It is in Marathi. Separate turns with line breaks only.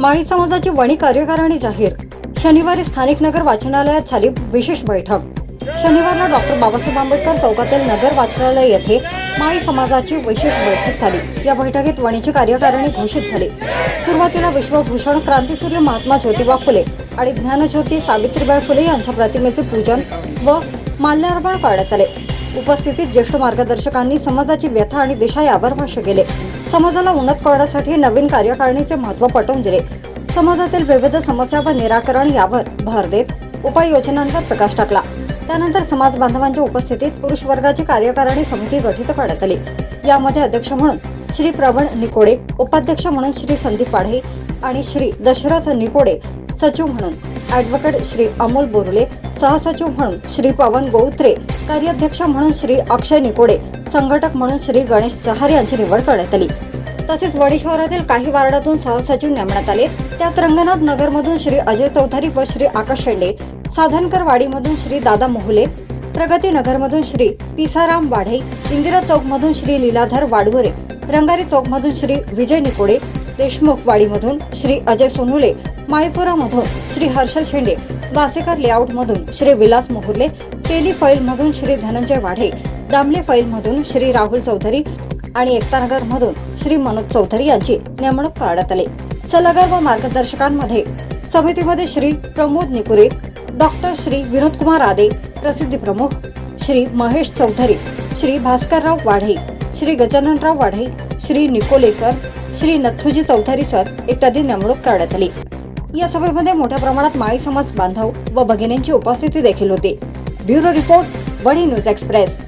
माळी समाजाची वणी कार्यकारिणी जाहीर. शनिवारी स्थानिक नगर वाचनालयात झाली विशेष बैठक. शनिवारला डॉक्टर बाबासाहेब आंबेडकर चौकातील नगर वाचनालय येथे माळी समाजाची विशेष बैठक झाली. या बैठकीत वणीची कार्यकारिणी घोषित झाली. सुरुवातीला विश्वभूषण क्रांतीसूर्य महात्मा ज्योतिबा फुले आणि ज्ञानज्योती सावित्रीबाई फुले यांच्या प्रतिमेचे पूजन व माल्यार्पण करण्यात आले. उपस्थितीत ज्येष्ठ मार्गदर्शकांनी समाजाची व्यथा आणि दिशा यावर भाष्य केले. समाजाला उन्नत करण्यासाठी नवीन कार्यकारिणीचे महत्त्व पटवून दिले. समाजातील विविध समस्या व निराकरण यावर भर देत उपाययोजनांवर प्रकाश टाकला. त्यानंतर समाज बांधवांच्या उपस्थितीत पुरुष वर्गाची कार्यकारिणी समिती गठीत करण्यात आली. यामध्ये अध्यक्ष म्हणून श्री प्रवण निकोडे उपाध्यक्ष म्हणून श्री संदीप पाढे आणि श्री दशरथ निकोडे सचिव म्हणून ॲडव्होकेट श्री अमोल बोरुले सहसचिव म्हणून श्री पवन गोत्रे कार्याध्यक्ष म्हणून श्री अक्षय निकोडे संघटक म्हणून श्री गणेश चहार यांची निवड करण्यात आली. तसेच वडी शहरातील काही वार्डातून सहसचिव नेमण्यात आले. त्यात रंगनाथ नगरमधून श्री अजय चौधरी व श्री आकाश शेंडे साधनकर वाडीमधून श्री दादा मोहुले प्रगती नगरमधून श्री पिसाराम वाढे इंदिरा चौकमधून श्री लीलाधर वाडवरे रंगारी चौकमधून श्री विजय निकोडे देशमुख वाडीमधून श्री अजय सोनुले मायपुरामधून श्री हर्षल शेंडे वासेकर लेआउटमधून श्री विलास मोहुर्ले तेली फाईलमधून श्री धनंजय वाढे दामले फाईलमधून श्री राहुल चौधरी आणि एकतानगर मधून श्री मनोज चौधरी यांची नेमणूक करण्यात आली. सल्लागार व मार्गदर्शकांमध्ये समितीमध्ये श्री प्रमोद निकुरे डॉक्टर श्री विनोद कुमार आदे प्रसिद्धी प्रमुख श्री महेश चौधरी श्री भास्करराव वाढे श्री गजाननराव वाढे श्री निकोले सर श्री नथुजी चौधरी सर इत्यादी नेमणूक करण्यात आली. या सभेमध्ये मोठ्या प्रमाणात माई समाज बांधव व भगिनींची उपस्थिती देखील होती. Bureau report Wadi news express.